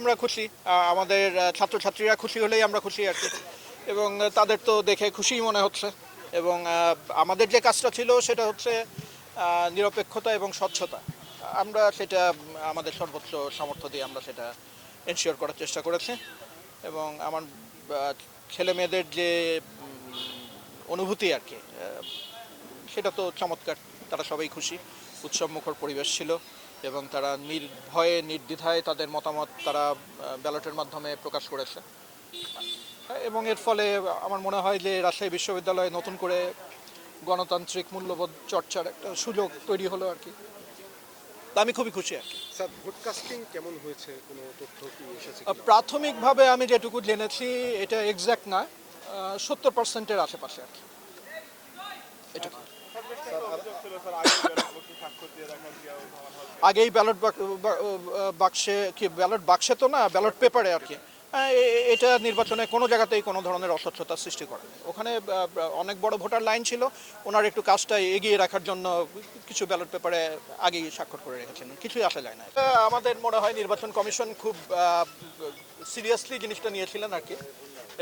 আমরা খুশি আমাদের ছাত্রছাত্রীরা খুশি হলেই আমরা খুশি আর কি। এবং তাদের তো দেখে খুশিই মনে হচ্ছে। এবং আমাদের যে কাজটা ছিল সেটা হচ্ছে নিরপেক্ষতা এবং স্বচ্ছতা। আমরা সেটা, আমাদের সর্বোচ্চ সামর্থ্য দিয়ে আমরা সেটা এনশিওর করার চেষ্টা করেছি। এবং আমার ছেলে মেয়েদের যে অনুভূতি আর কি সেটা তো চমৎকার, তারা সবাই খুশি। উৎসবমুখর পরিবেশ ছিল এবং তারা নির্ভয়ে নির্দ্বিধায় তাদের মতামত তারা ব্যালটের মাধ্যমে প্রকাশ করেছে। এবং এর ফলে আমার মনে হয় যে রাজশাহী বিশ্ববিদ্যালয়ে নতুন করে গণতান্ত্রিক মূল্যবোধ চর্চার একটা সুযোগ তৈরি হলো আর কি। তা আমি খুবই খুশি আর কি। স্যার কেমন হয়েছে? কোনো তথ্য কি এসেছে প্রাথমিকভাবে আমি যেটুকু জেনেছি এটা এক্স্যাক্ট না সত্তর পার্সেন্টের আশেপাশে আর কি। এটুকু আগেই ব্যালট বাক্সে কি ব্যালট বাক্সে তো না ব্যালট পেপারে আর কি। হ্যাঁ, এটা নির্বাচনে কোনো জায়গাতেই কোনো ধরনের অস্বচ্ছতার সৃষ্টি করে ওখানে অনেক বড় ভোটার লাইন ছিল ওনার একটু কাজটা এগিয়ে রাখার জন্য কিছু ব্যালট পেপারে আগেই স্বাক্ষর করে রেখেছেন। কিছুই আসা যায় না। আমাদের মনে হয় নির্বাচন কমিশন খুব সিরিয়াসলি জিনিসটা নিয়েছিলেন আর কি।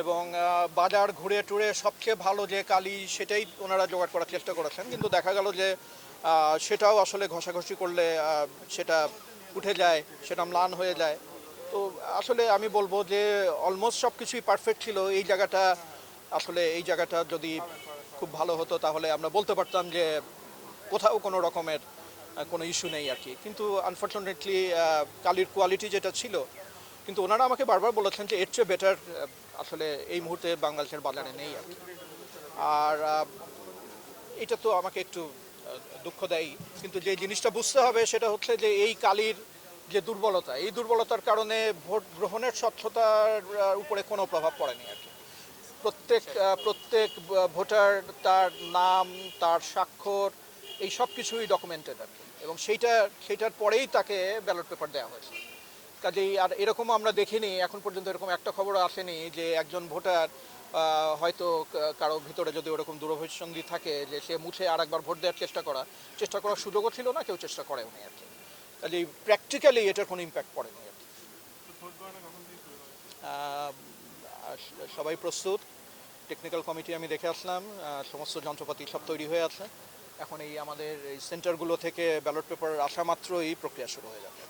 এবং বাজার ঘুরে টুরে সবচেয়ে ভালো যে কালি সেটাই ওনারা জোগাড় করার চেষ্টা করেছেন। কিন্তু দেখা গেল যে সেটাও আসলে ঘষাঘষি করলে সেটা উঠে যায়, সেটা ম্লান হয়ে যায়। তো আসলে আমি বলব যে অলমোস্ট সব কিছুই পারফেক্ট ছিল। এই জায়গাটা, আসলে এই জায়গাটা যদি খুব ভালো হতো, তাহলে আমরা বলতে পারতাম যে, কোথাও কোনো রকমের কোনো ইস্যু নেই আর কি। কিন্তু আনফর্চুনেটলি কালির কোয়ালিটি যেটা ছিল কিন্তু ওনারা আমাকে বারবার বলেছেন যে এর চেয়ে বেটার আসলে এই মুহূর্তে বাংলাদেশের বাজারে নেই আর। আর এটা তো আমাকে একটু দুঃখ দেয়। কিন্তু যে জিনিসটা বুঝতে হবে সেটা হচ্ছে যে এই কালির যে দুর্বলতা, এই দুর্বলতার কারণে ভোট গ্রহণের স্বচ্ছতার উপরে কোনো প্রভাব পড়েনি আর কি। প্রত্যেক প্রত্যেক ভোটার তার নাম, তার স্বাক্ষর, এই সব কিছুই ডকুমেন্টেড আর কি। এবং সেইটা, সেইটার পরেই তাকে ব্যালট পেপার দেওয়া হয়েছে। কাজেই আর এরকম আমরা দেখিনি, এখন পর্যন্ত এরকম একটা খবর আসেনি যে একজন ভোটার হয়তো কারও ভিতরে যদি ওরকম দূরভিসন্ধি থাকে যে সে মুছে আর একবার ভোট দেওয়ার চেষ্টা করা, চেষ্টা করার সুযোগও ছিল না, কেউ চেষ্টা করেও নি আর কি। কাজেই প্র্যাকটিক্যালি এটার কোনো ইম্প্যাক্ট পড়েনি আর কি। সবাই প্রস্তুত টেকনিক্যাল কমিটি আমি দেখে আসলাম সমস্ত যন্ত্রপাতি সব তৈরি হয়ে আছে। এখন এই আমাদের এই সেন্টারগুলো থেকে ব্যালট পেপার আসা মাত্রই প্রক্রিয়া শুরু হয়ে যাবে।